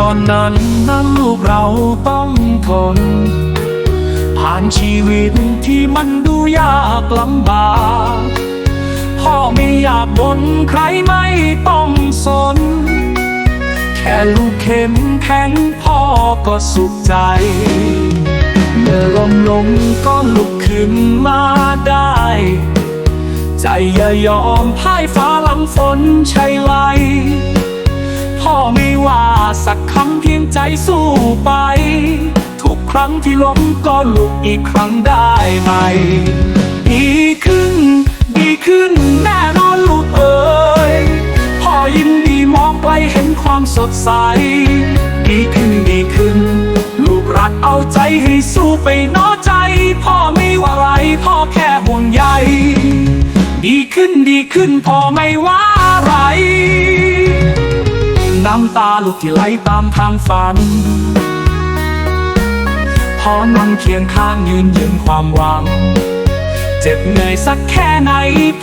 ก่อนนั้นนั้นลูกเราต้องทน ผ่านชีวิตที่มันดูยากลำบากพ่อไม่อยากบนใครไม่ต้องสน แค่ลูกเข้มแข็งพ่อก็สุขใจ เมื่อลมลงก็ลุกขึ้นมาได้ ใจอย่ายอมพ่ายฟ้าหลังฝนใช่ไหล สักคำเพียงใจสู้ไป ทุกครั้งที่ล้มก็ลุกอีกครั้งได้ไหม ดีขึ้น ดีขึ้นแน่นอนลูกเอ๋ยพ่อยินดีมองไกลเห็นความสดใส ดีขึ้นดีขึ้น ลูกรักเอาใจให้สู้ไปเนอใจ พ่อไม่ว่าไรพ่อแค่ห่วงใยดีขึ้นดีขึ้นพ่อไม่ว่า ลูกที่ไหลตามทางฝันพอนั่งเคียงข้างยืนยืนความหวัง เจ็บเหนื่อยสักแค่ไหน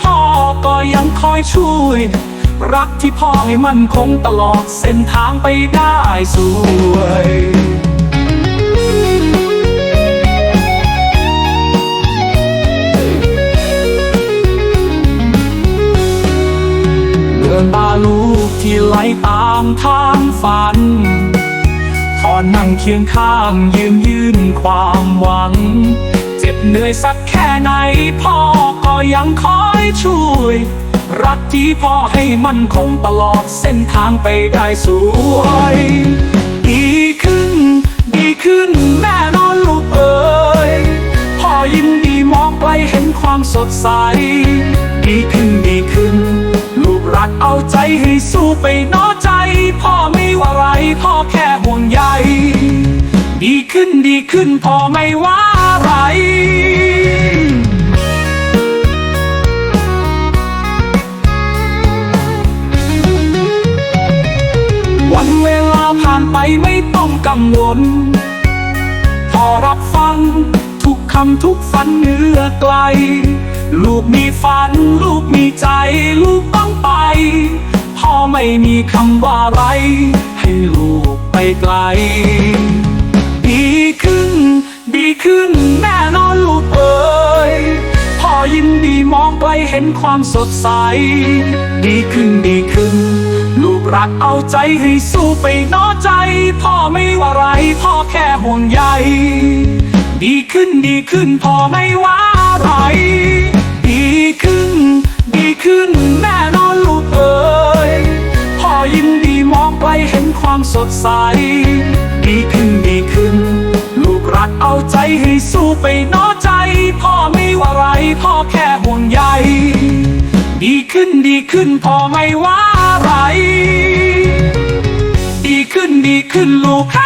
พ่อก็ยังคอยช่วย รักที่พ่อให้มันคงตลอดเส้นทางไปได้สวยเมื่อตาลูก ที่ไหลตามทางฝันพอนั่งเคียงข้างยืนยืนความหวัง เจ็บเหนื่อยสักแค่ไหนพ่อก็ยังคอยช่วย รักที่พ่อให้มันคงตลอดเส้นทางไปได้สวยดีขึ้น ดีขึ้นแน่นอนลูกเอ๋ยพ่อยินดีมองไกลเห็นความสดใสดีขึ้น ใจให้สู้ไปเนอใจ พ่อไม่ว่าไรพ่อแค่ห่วงใยดีขึ้นดีขึ้นพ่อไม่ว่าไรวันเวลาผ่านไปไม่ต้องกังวล พอรับฟัง ทุกคำทุกฝันเหนือไกล ลูกมีฝัน ลูกมีใจ ลูกต้องไป ไม่มีคำว่าไร ให้ลูกไปไกล ดีขึ้น ดีขึ้นแน่นอนลูกเอ๋ยพ่อยินดีมองไกลเห็นความสดใส ดีขึ้นดีขึ้น ลูกรักเอาใจให้สู้ไปนอใจ พ่อไม่ว่าไร พ่อแค่ห่วงใยดีขึ้นดีขึ้นพ่อไม่ว่าไร ดีขึ้น ดีขึ้นแน่ สดใส ดีขึ้นดีขึ้น ลูกรักเอาใจให้สู้ไปน้อใจ พ่อไม่ว่าไรพ่อแค่ห่วงใย ดีขึ้นดีขึ้นพ่อไม่ว่าไร ดีขึ้นดีขึ้นลูกค่ะ